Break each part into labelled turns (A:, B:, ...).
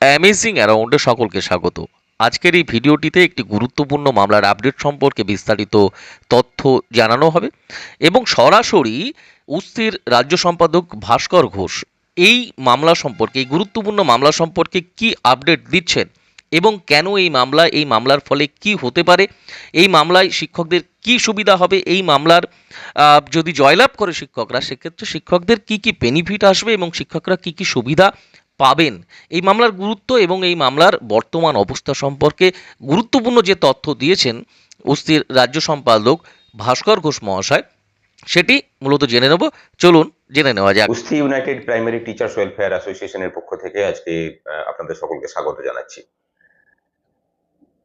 A: Amazing অ্যারাউন্ডে সকলকে স্বাগত। আজকের এই ভিডিওটিতে একটি গুরুত্বপূর্ণ মামলার আপডেট সম্পর্কে বিস্তারিত তথ্য জানানো হবে এবং সরাসরি উস্তির রাজ্য সম্পাদক ভাস্কর ঘোষ এই মামলা সম্পর্কে, এই গুরুত্বপূর্ণ মামলা সম্পর্কে কি আপডেট দিচ্ছেন এবং কেন এই মামলা, এই মামলার ফলে কি হতে পারে, এই মামলায় শিক্ষকদের কি সুবিধা হবে, এই মামলার যদি জয়লাভ করে শিক্ষকরা, সেক্ষেত্রে শিক্ষকদের কি কি বেনিফিট আসবে এবং শিক্ষকরা কি কি সুবিধা পাবেন। এই মামলার গুরুত্ব এবং এই মামলার বর্তমান অবস্থা সম্পর্কে গুরুত্বপূর্ণ যে তথ্য দিয়েছেন উস্তির রাজ্য সম্পাদক ভাস্কর ঘোষ মহাশয়, সেটি মূলত জেনে নেব। চলুন, জেনে নেওয়া যাক।
B: কুস্তি ইউনাইটেড প্রাইমারি টিচার্স ওয়েলফেয়ার অ্যাসোসিয়েশনের পক্ষ থেকে আজকে আপনাদের সকলকে স্বাগত জানাচ্ছি।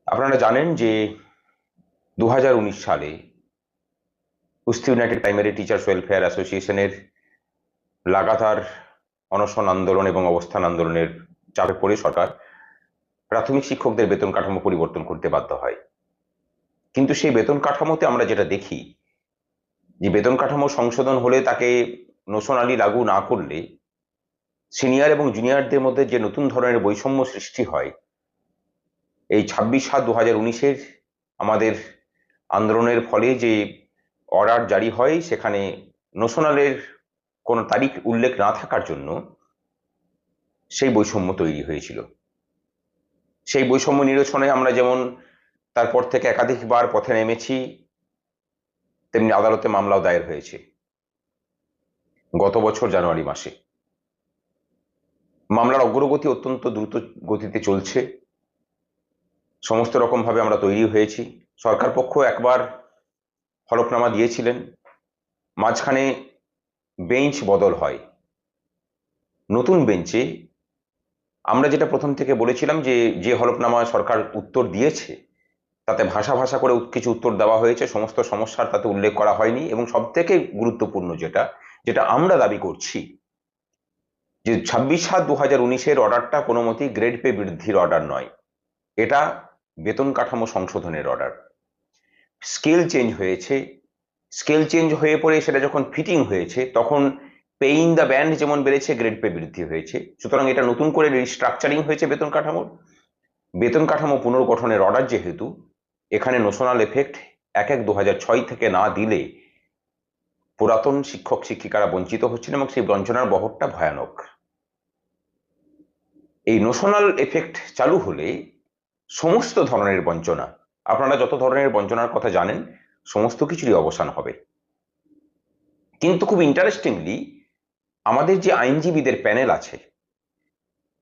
B: আপনারা জানেন যে দু হাজার উনিশ সালে কুস্তি ইউনাইটেড প্রাইমারি টিচার্স ওয়েলফেয়ার অ্যাসোসিয়েশনের লাগাতার অনশন আন্দোলন এবং অবস্থান আন্দোলনের চাপে পড়ে সরকার প্রাথমিক শিক্ষকদের বেতন কাঠামো পরিবর্তন করতে বাধ্য হয়। কিন্তু সেই বেতন কাঠামোতে আমরা যেটা দেখি, যে বেতন কাঠামো সংশোধন হলে তাকে নোশনালি লাগু না করলে সিনিয়র এবং জুনিয়রদের মধ্যে যে নতুন ধরনের বৈষম্য সৃষ্টি হয়, এই ছাব্বিশ সাত দু হাজার উনিশের আমাদের আন্দোলনের ফলে যে অর্ডার জারি হয়, সেখানে নোশনালের কোনো তারিখ উল্লেখ না থাকার জন্য সেই বৈষম্য তৈরি হয়েছিল। সেই বৈষম্য নিরসনে আমরা যেমন তারপর থেকে একাধিকবার পথে নেমেছি, তেমনি আদালতে মামলাও দায়ের হয়েছে। গত বছর জানুয়ারি মাসে। মামলার অগ্রগতি অত্যন্ত দ্রুত গতিতে চলছে। সমস্ত রকমভাবে আমরা তৈরি হয়েছি। সরকার পক্ষ একবার হলফনামা দিয়েছিলেন। মাঝখানে বেঞ্চ বদল হয়। নতুন বেঞ্চে আমরা যেটা প্রথম থেকে বলেছিলাম যে যে হলফনামা সরকার উত্তর দিয়েছে, তাতে ভাষা ভাষা করে কিছু উত্তর দেওয়া হয়েছে, সমস্ত সমস্যার তাতে উল্লেখ করা হয়নি এবং সব থেকে গুরুত্বপূর্ণ যেটা যেটা আমরা দাবি করছি যে ছাব্বিশ সাত দু হাজার উনিশের অর্ডারটা কোনো মতেই গ্রেড পে বৃদ্ধির অর্ডার নয়। এটা বেতন কাঠামো সংশোধনের অর্ডার স্কেল চেঞ্জ হয়েছে স্কেল চেঞ্জ হয়ে পড়ে সেটা যখন ফিটিং হয়েছে, তখন পেইং দ্য ব্যান্ড যেমন বেড়েছে গ্রেড পে বৃদ্ধি হয়েছে। সুতরাং এটা নতুন করে রিস্ট্রাকচারিং হয়েছে বেতন কাঠামোর। বেতন কাঠামো পুনর্গঠনের অর্ডার যেহেতু, এখানে নোশনাল এফেক্ট এক এক দু থেকে না দিলে পুরাতন শিক্ষক, শিক্ষিকারা বঞ্চিত হচ্ছেন এবং সেই বঞ্চনার বহরটা ভয়ানক। এই নোশনাল এফেক্ট চালু হলে সমস্ত ধরনের বঞ্চনা, আপনারা যত ধরনের বঞ্চনার কথা জানেন সমস্ত কিছুরই অবসান হবে। কিন্তু খুব ইন্টারেস্টিংলি আমাদের যে আইনজীবীদের প্যানেল আছে,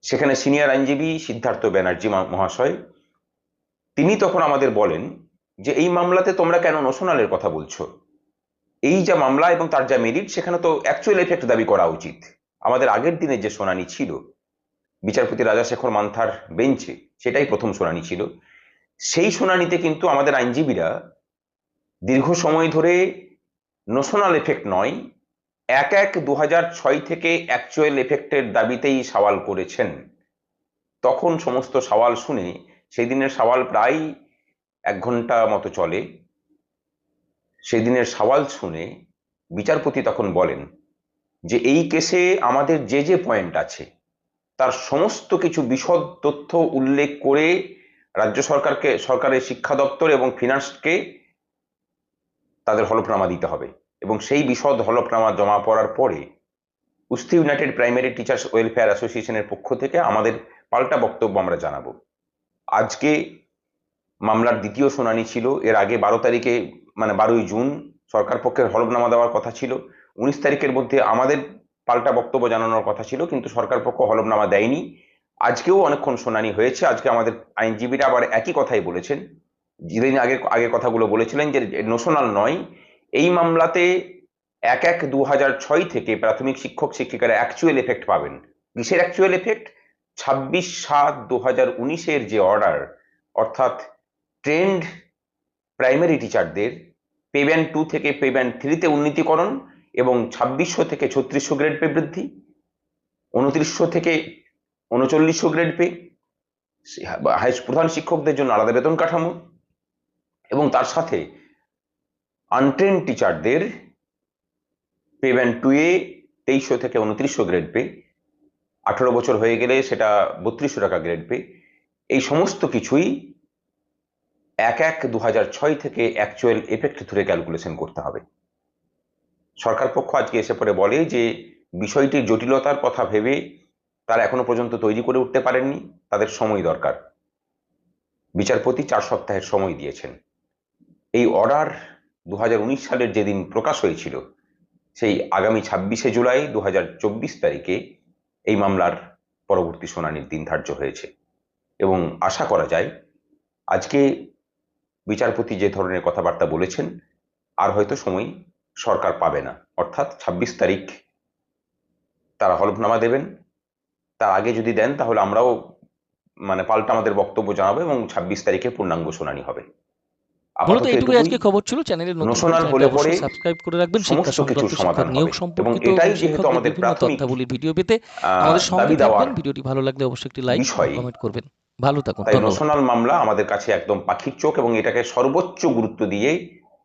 B: সেখানে সিনিয়র আইনজীবী সিদ্ধার্থ ব্যানার্জি মহাশয়, তিনি তখন আমাদের বলেন যে, এই মামলাতে তোমরা কেন নোশনালের কথা বলছো? এই যা মামলা এবং তার যা মেরিট সেখানে তো অ্যাকচুয়াল এফেক্ট দাবি করা উচিত। আমাদের আগের দিনের যে শুনানি ছিল, বিচারপতি রাজাশেখর মান্থার বেঞ্চে সেটাই প্রথম শুনানি ছিল। সেই শুনানিতে কিন্তু আমাদের আইনজীবীরা দীর্ঘ সময় ধরে নোশনাল এফেক্ট নয়, এক এক দু ছয় থেকে অ্যাকচুয়াল এফেক্টের দাবিতেই সওয়াল করেছেন। তখন সমস্ত সওয়াল শুনে সেই দিনের সওয়াল প্রায় এক ঘণ্টা মতো চলে। সেই দিনের সওয়াল শুনে বিচারপতি তখন বলেন যে, এই কেসে আমাদের যে যে পয়েন্ট আছে, তার সমস্ত কিছু বিশদ তথ্য উল্লেখ করে রাজ্য সরকারকে, সরকারের শিক্ষা দপ্তর এবং ফিনান্সকে তাদের হলফনামা দিতে হবে। এবং সেই বিশদ হলফনামা জমা পড়ার পরে কুস্তি ইউনাইটেড প্রাইমারি টিচার্স ওয়েলফেয়ার অ্যাসোসিয়েশনের পক্ষ থেকে আমাদের পাল্টা বক্তব্য আমরা জানাব। আজকে মামলার দ্বিতীয় শুনানি ছিল, এর আগে বারো তারিখে মানে বারোই জুন সরকার পক্ষের হলফনামা দেওয়ার কথা ছিল। উনিশ তারিখের মধ্যে আমাদের পাল্টা বক্তব্য জানানোর কথা ছিল, কিন্তু সরকার পক্ষ হলফনামা দেয়নি। আজকেও অনেকক্ষণ শুনানি হয়েছে, আজকে আমাদের আইনজীবীরা আবার একই কথাই বলেছেন। যেদিন আগে আগে কথাগুলো বলেছিলেন যে নোশনাল নয়, এই মামলাতে এক এক দু থেকে প্রাথমিক শিক্ষক শিক্ষিকারা অ্যাকচুয়াল এফেক্ট পাবেন। কিসের অ্যাকচুয়াল এফেক্ট ছাব্বিশ সাত দু হাজার উনিশের যে অর্ডার অর্থাৎ ট্রেন্ড প্রাইমারি টিচারদের পেব্যান্ড টু থেকে পেব্যান্ড থ্রিতে উন্নীতিকরণ এবং ছাব্বিশশো থেকে ছত্রিশশো গ্রেড পে বৃদ্ধি, উনত্রিশশো থেকে উনচল্লিশশো গ্রেড পে প্রধান শিক্ষকদের জন্য আলাদা বেতন কাঠামো এবং তার সাথে আনট্রেন টিচারদের পেব্যান্ড টু এ তেইশশো থেকে উনত্রিশশো গ্রেড পে আঠেরো বছর হয়ে গেলে সেটা বত্রিশশো টাকা গ্রেড পে এই সমস্ত কিছুই এক এক দু ছয় থেকে অ্যাকচুয়াল এফেক্ট ধরে ক্যালকুলেশন করতে হবে। সরকার পক্ষ আজকে এসে পরে বলে যে বিষয়টির জটিলতার কথা ভেবে তারা এখনও পর্যন্ত তৈরি করে উঠতে পারেননি, তাদের সময় দরকার। বিচারপতি চার সপ্তাহের সময় দিয়েছেন। এই অর্ডার দু হাজার উনিশ সালের যেদিন প্রকাশ হয়েছিল, সেই আগামী ছাব্বিশে জুলাই দু হাজার চব্বিশ তারিখে এই মামলার পরবর্তী শুনানির দিন ধার্য হয়েছে। এবং আশা করা যায়, আজকে বিচারপতি যে ধরনের কথাবার্তা বলেছেন, আর হয়তো সময় সরকার পাবে না। অর্থাৎ ছাব্বিশ তারিখ তারা হলফনামা দেবেন, তার আগে যদি দেন তাহলে আমরাও মানে পাল্টা আমাদের বক্তব্য জানাব এবং ছাব্বিশ তারিখে পূর্ণাঙ্গ শুনানি হবে।
A: মূলত এইটুকুই আজকে খবর ছিল চ্যানেলের নতুন হলে
B: পরে
A: সাবস্ক্রাইব করে রাখবেন শিক্ষা সংক্রান্ত শিক্ষক নিয়োগ সম্পর্কিত
B: আমাদের
A: ভিডিও পেতে আমাদের সঙ্গে থাকবেন ভিডিওটি ভালো লাগলে অবশ্যই একটি লাইক কমেন্ট করবেন। ভালো থাকুন
B: তাই মামলা আমাদের কাছে একদম পাখির চোখ এবং এটাকে সর্বোচ্চ গুরুত্ব দিয়ে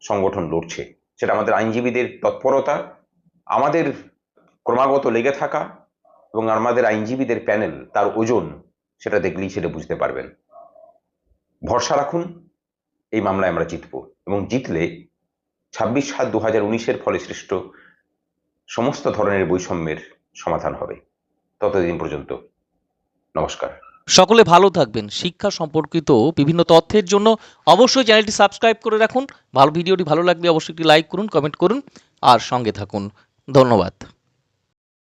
B: সংগঠন লড়ছে। সেটা আমাদের আইনজীবীদের তৎপরতা আমাদের ক্রমাগত লেগে থাকা এবং আমাদের আইনজীবীদের প্যানেল তার ওজন সেটা দেখলেই সেটা বুঝতে পারবেন। ভরসা রাখুন এই মামলায় আমরা জিতব। এবং জিতলে ছাব্বিশ সাত দু হাজার উনিশের ফলে সৃষ্ট সমস্ত ধরনের বৈষম্যের সমাধান হবে। ততদিন পর্যন্ত নমস্কার।
A: সকলে ভালো থাকবেন। শিক্ষা সম্পর্কিত বিভিন্ন তথ্যের জন্য অবশ্যই চ্যানেলটি সাবস্ক্রাইব করে রাখুন। ভালো ভিডিওটি ভালো লাগলে অবশ্যই একটি লাইক করুন, কমেন্ট করুন, আর সঙ্গে থাকুন। ধন্যবাদ।